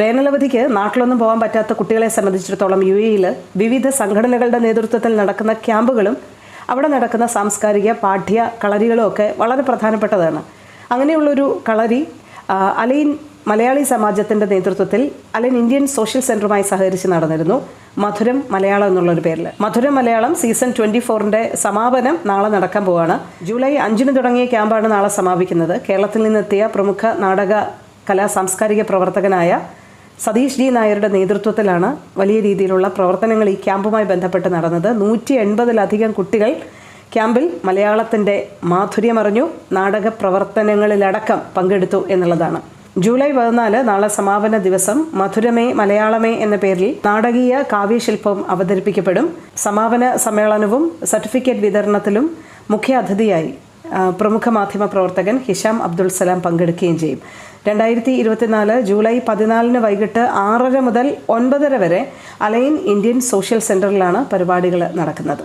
വേനലവധിക്ക് നാട്ടിലൊന്നും പോകാൻ പറ്റാത്ത കുട്ടികളെ സംബന്ധിച്ചിടത്തോളം യു എയിൽ വിവിധ സംഘടനകളുടെ നേതൃത്വത്തിൽ നടക്കുന്ന ക്യാമ്പുകളും അവിടെ നടക്കുന്ന സാംസ്കാരിക പാഠ്യ കളരികളും ഒക്കെ വളരെ പ്രധാനപ്പെട്ടതാണ്. അങ്ങനെയുള്ളൊരു കളരി അലൈൻ മലയാളി സമാജത്തിന്റെ നേതൃത്വത്തിൽ അലൈൻ ഇന്ത്യൻ സോഷ്യൽ സെന്ററുമായി സഹകരിച്ച് നടന്നിരുന്നു. മധുരം മലയാളം എന്നുള്ളൊരു പേരിൽ മധുരം മലയാളം സീസൺ ട്വന്റി ഫോറിന്റെ സമാപനം നാളെ നടക്കാൻ പോവാണ്. ജൂലൈ അഞ്ചിന് തുടങ്ങിയ ക്യാമ്പാണ് നാളെ സമാപിക്കുന്നത്. കേരളത്തിൽ നിന്നെത്തിയ പ്രമുഖ നാടക കലാ സാംസ്കാരിക പ്രവർത്തകനായ സതീഷ് ജി നായരുടെ നേതൃത്വത്തിലാണ് വലിയ രീതിയിലുള്ള പ്രവർത്തനങ്ങൾ ഈ ക്യാമ്പുമായി ബന്ധപ്പെട്ട് നടന്നത്. നൂറ്റി എൺപതിലധികം കുട്ടികൾ ക്യാമ്പിൽ മലയാളത്തിന്റെ മാധുര്യമറിഞ്ഞു നാടക പ്രവർത്തനങ്ങളിലടക്കം പങ്കെടുത്തു എന്നുള്ളതാണ്. ജൂലൈ പതിനാല് നാളെ സമാപന ദിവസം മധുരമേ മലയാളമേ എന്ന പേരിൽ നാടകീയ കാവ്യശില്പം അവതരിപ്പിക്കപ്പെടും. സമാപന സമ്മേളനവും സർട്ടിഫിക്കറ്റ് വിതരണത്തിലും മുഖ്യ അതിഥിയായി പ്രമുഖ മാധ്യമ പ്രവർത്തകൻ ഹിഷാം അബ്ദുൾ സലാം പങ്കെടുക്കുകയും ചെയ്യും. രണ്ടായിരത്തി ഇരുപത്തിനാല് ജൂലൈ പതിനാലിന് വൈകിട്ട് ആറര മുതൽ ഒൻപതര വരെ അലൈൻ ഇന്ത്യൻ സോഷ്യൽ സെന്ററിലാണ് പരിപാടികൾ നടക്കുന്നത്.